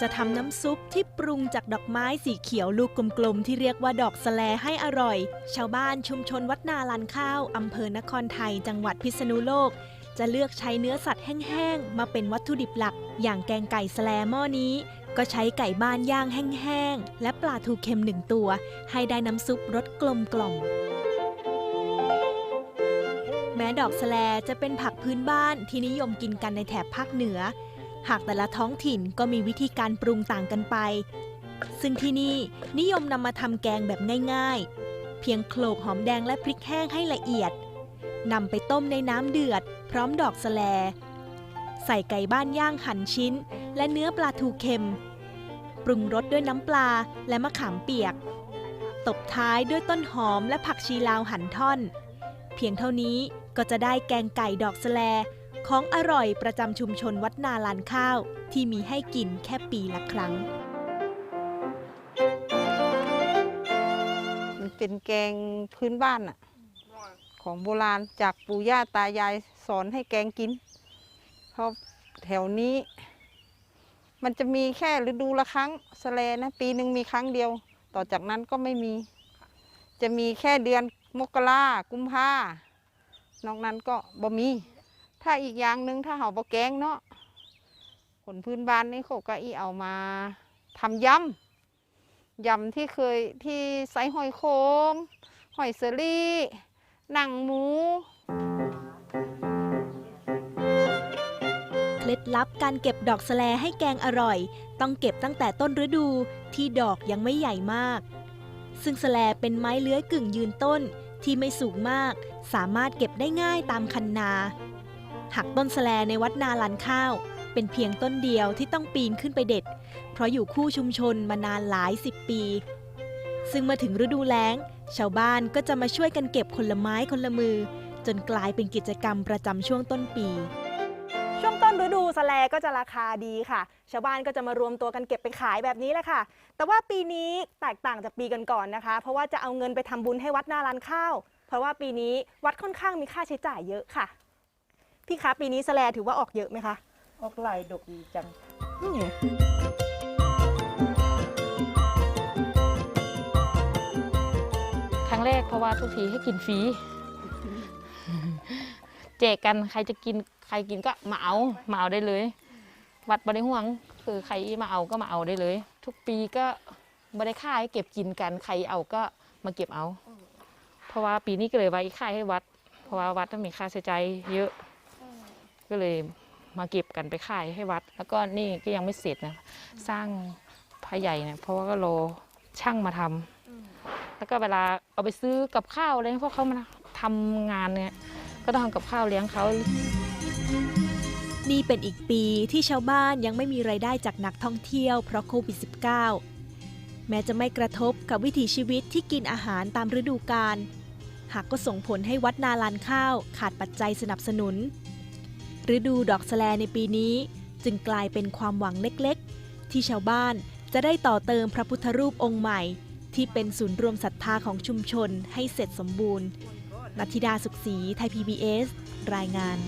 จะทำน้ำซุปที่ปรุงจากดอกไม้สีเขียวลูกกลมๆ ที่เรียกว่าดอกสแลให้อร่อย ชาวบ้านชุมชนวัดนาลานข้าวอำเภอนครไทย จังหวัดพิษณุโลก จะเลือกใช้เนื้อสัตว์แห้งๆ มาเป็นวัตถุดิบหลัก อย่างแกงไก่สแลหม้อนี้ ก็ใช้ไก่บ้านย่างแห้งๆ และปลาทูเค็มหนึ่งตัว ให้ได้น้ำซุปรสกลมกล่อมแม้ดอกสแลจะเป็นผักพื้นบ้านที่นิยมกินกันในแถบภาคเหนือ หากแต่ละท้องถิ่นก็มีวิธีการปรุงต่างกันไป ซึ่งที่นี่นิยมนำมาทำแกงแบบง่ายๆ เพียงโขลกหอมแดงและพริกแห้งให้ละเอียดนำไปต้มในน้ำเดือด พร้อมดอกสแล ใส่ไก่บ้านย่างหั่นชิ้น และเนื้อปลาทูเค็ม ปรุงรสด้วยน้ำปลาและมะขามเปียก ตบท้ายด้วยต้นหอมและผักชีลาวหั่นท่อน เพียงเท่านี้ก็จะได้แกงไก่ดอกสแล ของอร่อยประจำชุมชนวัดนาลานข้าว ที่มีให้กินแค่ปีละครั้ง มันเป็นแกงพื้นบ้านอะของโบราณจากปู่ย่าตายายสอนให้แกงกิน เพราะแถวนี้ มันจะมีแค่ฤดูละครั้งสเลนะปีหนึ่งมีครั้งเดียว ต่อจากนั้นก็ไม่มี จะมีแค่เดือนมกรากุมภานอกนั้นก็บ่มี ถ้าอีกอย่างหนึ่งถ้าเห่าบะแกงเนาะคนพื้นบ้านนี่เขาก็อีเอามาทำยำยำที่เคยที่ใส่หอยโคมหอยเซรี่หนังหมูเคล็ดลับการเก็บดอกสลให้แกงอร่อย ต้องเก็บตั้งแต่ต้นฤดูที่ดอกยังไม่ใหญ่มาก ซึ่งสลเป็นไม้เลื้อยกึ่งยืนต้นที่ไม่สูงมาก สามารถเก็บได้ง่ายตามคันนา หักต้นสแลในวัดนาลันข้าว เป็นเพียงต้นเดียวที่ต้องปีนขึ้นไปเด็ด เพราะอยู่คู่ชุมชนมานานหลายสิบปี ซึ่งมาถึงฤดูแล้ง ชาวบ้านก็จะมาช่วยกันเก็บคนละไม้คนละมือ จนกลายเป็นกิจกรรมประจำช่วงต้นปีช่วงต้นฤดูสแลก็จะราคาดีค่ะ ชาวบ้านก็จะมารวมตัวกันเก็บไปขายแบบนี้แหละค่ะ แต่ว่าปีนี้แตกต่างจากปีก่อนๆนะคะ เพราะว่าจะเอาเงินไปทำบุญให้วัดนาลานข้าว เพราะว่าปีนี้วัดค่อนข้างมีค่าใช้จ่ายเยอะค่ะ พี่คะปีนี้สแลถือว่าออกเยอะไหมคะ ออกลายดกดีจังอืมครั้งแรกเพราะว่าทุกทีให้กินฟรีแจกกันใครจะกินใครกินก็มาเอามาเอาได้เลย วัดบริห่วงคือใครมาเอาก็มาเอาได้เลย ทุกปีก็บริค่ายเก็บกินกันใครเอาก็มาเก็บเอา เพราะว่าปีนี้ก็เลยไว้ค่ายให้วัด เพราะว่าวัดต้องมีค่าใช้จ่ายเยอะ ก็เลยมาเก็บกันไปขายให้วัด แล้วก็นี่ก็ยังไม่เสร็จนะสร้างพระใหญ่เนี่ยเพราะว่าก็รอช่างมาทำแล้วก็เวลาเอาไปซื้อกับข้าวอะไรพวกเขามาทำงานเนี่ยก็ต้องทำกับข้าวเลี้ยงเขานี่เป็นอีกปีที่ชาวบ้านยังไม่มีไรายได้จากนักท่องเที่ยวเพราะโควิด -19 แม้จะไม่กระทบกับวิถีชีวิตที่กินอาหารตามฤดูกาล หากก็ส่งผลให้วัดนาลานข้าวขาดปัจจัยสนับสนุน ฤดูดอกสแลในปีนี้ จึงกลายเป็นความหวังเล็กๆ ที่ชาวบ้านจะได้ต่อเติมพระพุทธรูปองค์ใหม่ ที่เป็นศูนย์รวมศรัทธาของชุมชนให้เสร็จสมบูรณ์นัทิดาสุขศรีไทย PBS รายงาน